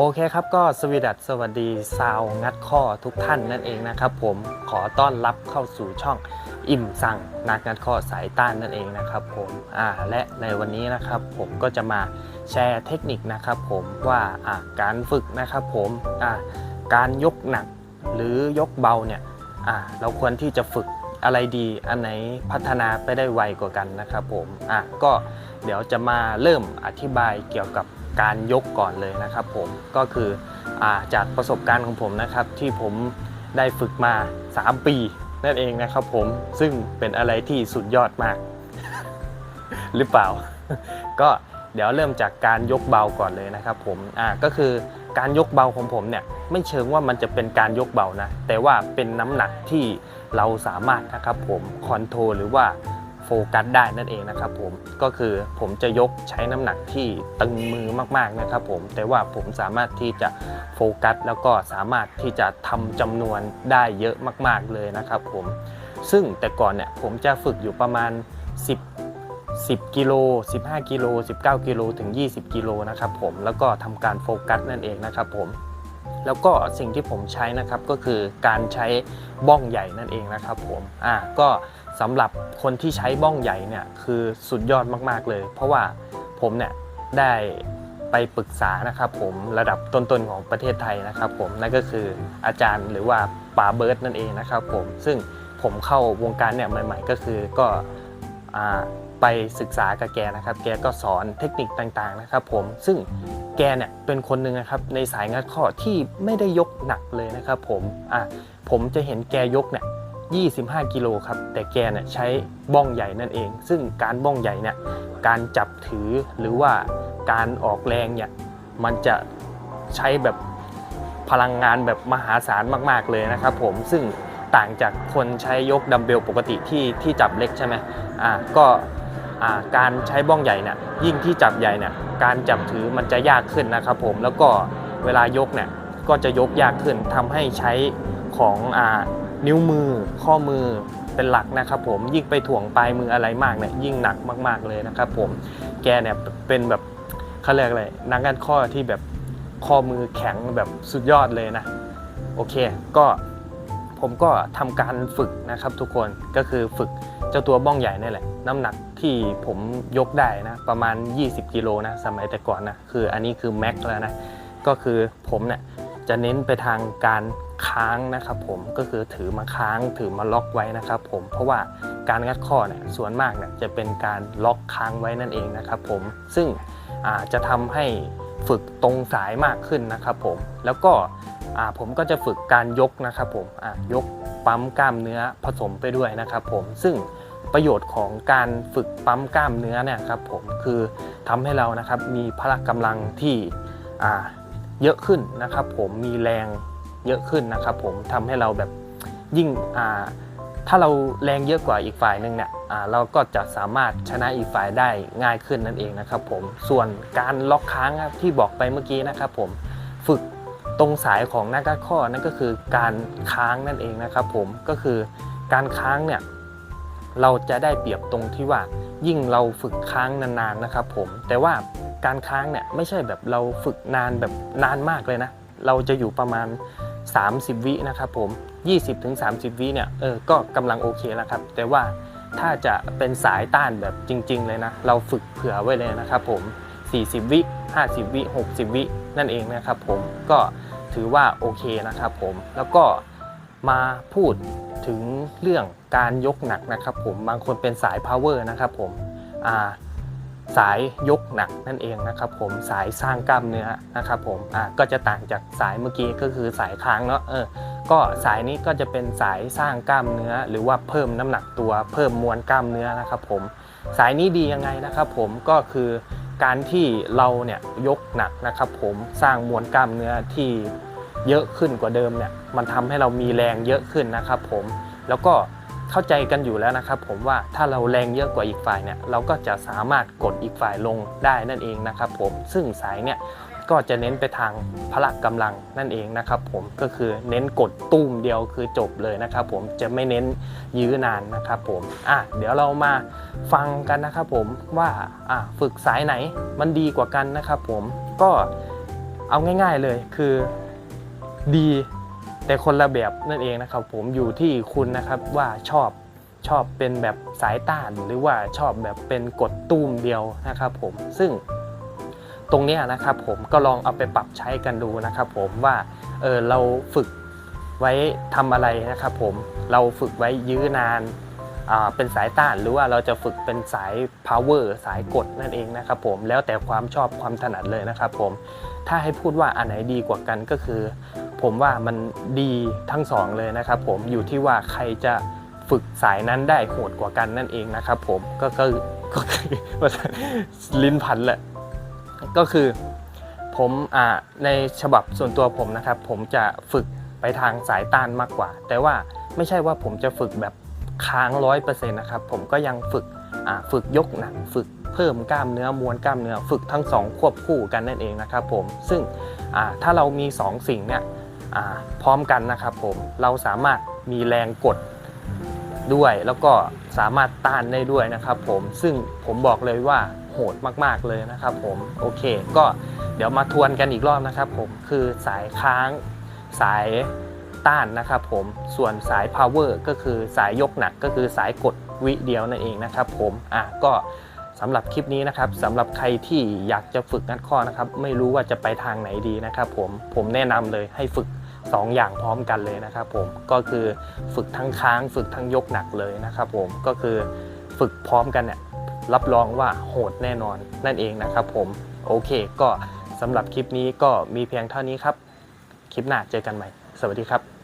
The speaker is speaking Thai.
โอเคครับก็สวีดัสสวัสดีซาวงัดข้อทุกท่านนั่นเองนะครับผมขอต้อนรับเข้าสู่ช่องอิ่มสั่งนักงัดข้อสายต้านนั่นเองนะครับผมอ่าและในวันนี้นะครับผมก็จะมาแชร์เทคนิคนะครับผมว่าอ่าการฝึกนะครับผมอ่าการยกหนักหรือยกเบาเนี่ยอ่าเราควรที่จะฝึกอะไรดีอันไหนพัฒนาไปได้ไวกว่ากันนะครับผมอะก็เดี๋ยวจะมาเริ่มอธิบายเกี่ยวกับ การยกก่อนเลยนะครับผมก็คืออจากประสบการณ์ของผมนะครับ ที่ผมได้ฝึกมา 3 ปีนั่นเองนะครับผมซึ่งเป็นอะไรที่สุดยอดมาก หรือเปล่า ก็เดี๋ยวเริ่มจากการยกเบาก่อนเลยนะครับผมอ่าก็คือการยกเบาของผมเนี่ยไม่เชิงว่ามันจะเป็นการยกเบานะแต่ว่าเป็นน้ำหนักที่เราสามารถนะครับผมคอนโทรลหรือว่า โฟกัสได้นั่นเองนะครับผมก็คือผมจะยกใช้น้ำหนักที่ตึงมือมากๆนะครับผมแต่ว่าผมสามารถที่จะโฟกัสแล้วก็สามารถที่จะทำจำนวนได้เยอะมาก ๆเลยนะครับผมซึ่งแต่ก่อนเนี่ยผมจะฝึกอยู่ประมาณ 10 10 กิโล 15 กิโล 19 กิโล ถึง 20 กิโลนะครับผม แล้วก็ทำการโฟกัสนั่นเองนะครับผม แล้วก็สิ่งที่ผมใช้นะครับก็คือการใช้บ้องใหญ่นั่นเองนะครับผม อ่า ก็ สำหรับคนที่ใช้บ้องใหญ่เนี่ยคือสุดยอดมากๆเลย เพราะว่าผมเนี่ยได้ไปปรึกษานะครับผมระดับต้นๆของประเทศไทยนะครับผมนั่นก็คืออาจารย์หรือว่าป๋าเบิร์ดนั่นเองนะครับผมซึ่งผมเข้าวงการเนี่ยใหม่ ๆ ก็คือก็ไปศึกษากับแกนะครับ แกก็สอนเทคนิคต่างๆนะครับผมซึ่งแกเนี่ยเป็นคนหนึ่งนะครับในสายงัดข้อที่ไม่ได้ยกหนักเลยนะครับผมอะผมจะเห็นแกยกเนี่ย 25 กิโลครับ แต่แกเนี่ยใช้บ้องใหญ่นั่นเอง ซึ่งการบ้องใหญ่เนี่ยการจับถือหรือว่าการออกแรงเนี่ยมันจะใช้แบบพลังงานแบบมหาศาลมาก ๆ เลยนะครับผมซึ่งต่างจากคนใช้ยกดัมเบลปกติที่ที่จับเล็กใช่ไหมอ่าก็อ่าการใช้บ้องใหญ่เนี่ยยิ่งที่จับใหญ่เนี่ยการจับถือมันจะยากขึ้นนะครับผมแล้วก็เวลายกเนี่ยก็จะยกยากขึ้นทำให้ใช้ของอ่า นิ้วมือข้อมือเป็นหลักนะครับผมยิ่งไปถ่วงปลายมืออะไรมากเนี่ยยิ่งหนักมากๆเลยนะครับผมแกเนี่ยเป็นแบบเขาเรียกอะไรนักการข้อที่แบบข้อมือแข็งแบบสุดยอดเลยนะโอเคก็ผมก็ทำการฝึกนะครับทุกคนก็คือฝึกเจ้าตัวบ้องใหญ่นี่แหละ น้ำหนักที่ผมยกได้นะประมาณ 20 กิโลนะสมัยแต่ก่อนนะคืออันนี้คือแม็กแล้วนะก็คือผมเนี่ย จะเน้นไปทางการค้างนะครับผมก็คือถือมาค้างถือมาล็อกไว้นะครับผมเพราะว่าการงัดข้อเนี่ยส่วนมากเนี่ยจะเป็นการล็อกค้างไว้นั่นเองนะครับผมซึ่งจะทำให้ฝึกตรงสายมากขึ้นนะครับผมแล้วก็ผมก็จะฝึกการยกนะครับผมยกปั๊มกล้ามเนื้อผสมไปด้วยนะครับผมซึ่งประโยชน์ของการฝึกปั๊มกล้ามเนื้อเนี่ยครับผมคือทำให้เรานะครับมีพละกำลังที่ เยอะขึ้นนะครับ ผมมีแรงเยอะขึ้นนะครับ ผมทำให้เราแบบยิ่งถ้าเราแรงเยอะกว่าอีกฝ่ายหนึ่งเนี่ยเราก็จะสามารถชนะอีกฝ่ายได้ง่ายขึ้นนั่นเองนะครับ ผมส่วนการล็อกค้างครับที่บอกไปเมื่อกี้นะครับ ผมฝึกตรงสายของนักกัดข้อนั่นก็คือการค้างนั่นเองนะครับ ผมก็คือการค้างเนี่ยเราจะได้เปรียบตรงที่ว่ายิ่งเราฝึกค้างนานๆนะครับ ผมแต่ว่า การค้างเนี่ยไม่ใช่แบบเราฝึกนานแบบนานมากเลยนะ เราจะอยู่ประมาณ 30 วินะครับผม 20-30 วิเนี่ยเออก็กำลังโอเคแล้วครับ แต่ว่าถ้าจะเป็นสายต้านแบบจริง ๆ เลยนะ เราฝึกเผื่อไว้เลยนะครับผม 40 วิ 50 วิ 60 วินั่นเองนะครับผมก็ถือว่าโอเคนะครับผมแล้วก็มาพูดถึงเรื่องการยกหนักนะครับผมบางคนเป็นสาย power นะครับผมอ่า สายยกหนักนั่นเองนะครับผมสายสร้างกล้ามเนื้อนะครับผมอ่าก็จะต่างจากสายเมื่อกี้ก็คือสายค้างเนาะเออก็สายนี้ก็จะเป็นสายสร้างกล้ามเนื้อ หรือว่าเพิ่มน้ำหนักตัวเพิ่มมวลกล้ามเนื้อนะครับผมสายนี้ดียังไงนะครับผมก็คือการที่เราเนี่ยยกหนักนะครับผมสร้างมวลกล้ามเนื้อที่เยอะขึ้นกว่าเดิมเนี่ยมันทำให้เรามีแรงเยอะขึ้นนะครับผมแล้วก็ เข้าใจกันอยู่แล้วนะครับ ผมว่าถ้าเราแรงเยอะกว่าอีกฝ่ายเนี่ยเราก็จะสามารถกดอีกฝ่ายลงได้นั่นเองนะครับผมซึ่งสายเนี่ยก็จะเน้นไปทางพละกำลังนั่นเองนะครับผมก็คือเน้นกดตุ้มเดียวคือจบเลยนะครับผมจะไม่เน้นยื้อนานนะครับผมอะเดี๋ยวเรามาฟังกันนะครับผมว่าอะฝึกสายไหนมันดีกว่ากันนะครับผมก็เอาง่าย ๆเลยคือดี แต่คนละแบบนั่นเองนะครับ ผมอยู่ที่คุณนะครับว่าชอบชอบเป็นแบบสายต้านหรือว่าชอบแบบเป็นกดตุ้มเดียวนะครับ ผมซึ่งตรงนี้นะครับ ผมก็ลองเอาไปปรับใช้กันดูนะครับ ผมว่าเออเราฝึกไว้ทำอะไรนะครับ ผมเราฝึกไว้ยื้อนานเป็นสายต้านหรือว่าเราจะฝึกเป็นสาย power สายกดนั่นเองนะครับผมแล้วแต่ความชอบความถนัดเลยนะครับผมถ้าให้พูดว่าอันไหนดีกว่ากันก็คือ ผมว่ามันดีทั้งสองเลยนะครับผมอยู่ที่ว่าใครจะฝึกสายนั้นได้โหดกว่ากันนั่นเองนะครับผมก็ก็ก็คือลิ้นพันแหละก็คือผมอ่าในฉบับส่วนตัวผมนะครับ ผมจะฝึกไปทางสายต้านมากกว่า แต่ว่าไม่ใช่ว่าผมจะฝึกแบบค้างร้อยเปอร์เซ็นต์นะครับผมก็ยังฝึกฝึกยกหนักฝึกเพิ่มกล้ามเนื้อมวลกล้ามเนื้อ ฝึกทั้งสองควบคู่กันนั่นเองนะครับผมซึ่งถ้าเรามีสองสิ่งเนี่ย พร้อมกันนะครับผมเราสามารถมีแรงกดด้วยแล้วก็สามารถต้านได้ด้วยนะครับผมซึ่งผมบอกเลยว่าโหดมาก ๆเลยนะครับผมโอเค ก็เดี๋ยวมาทวนกันอีกรอบนะครับผมคือสายค้างสายต้านนะครับผมส่วนสาย power ก็คือสายยกหนักก็คือสายกดวิเดียวนั่นเองนะครับผมอะก็สำหรับคลิปนี้นะครับสำหรับใครที่อยากจะฝึกงัดข้อนะครับ ไม่รู้ว่าจะไปทางไหนดีนะครับผมผมแนะนำเลยให้ฝึก 2อย่างพร้อมกันเลยนะครับผมก็คือฝึกทั้งค้างฝึกทั้งยกหนักเลยนะครับผมก็คือฝึกพร้อมกันเนี่ยรับรองว่าโหดแน่นอนนั่นเองนะครับผมโอเค ก็สำหรับคลิปนี้ก็มีเพียงเท่านี้ครับ คลิปหน้าเจอกันใหม่ สวัสดีครับ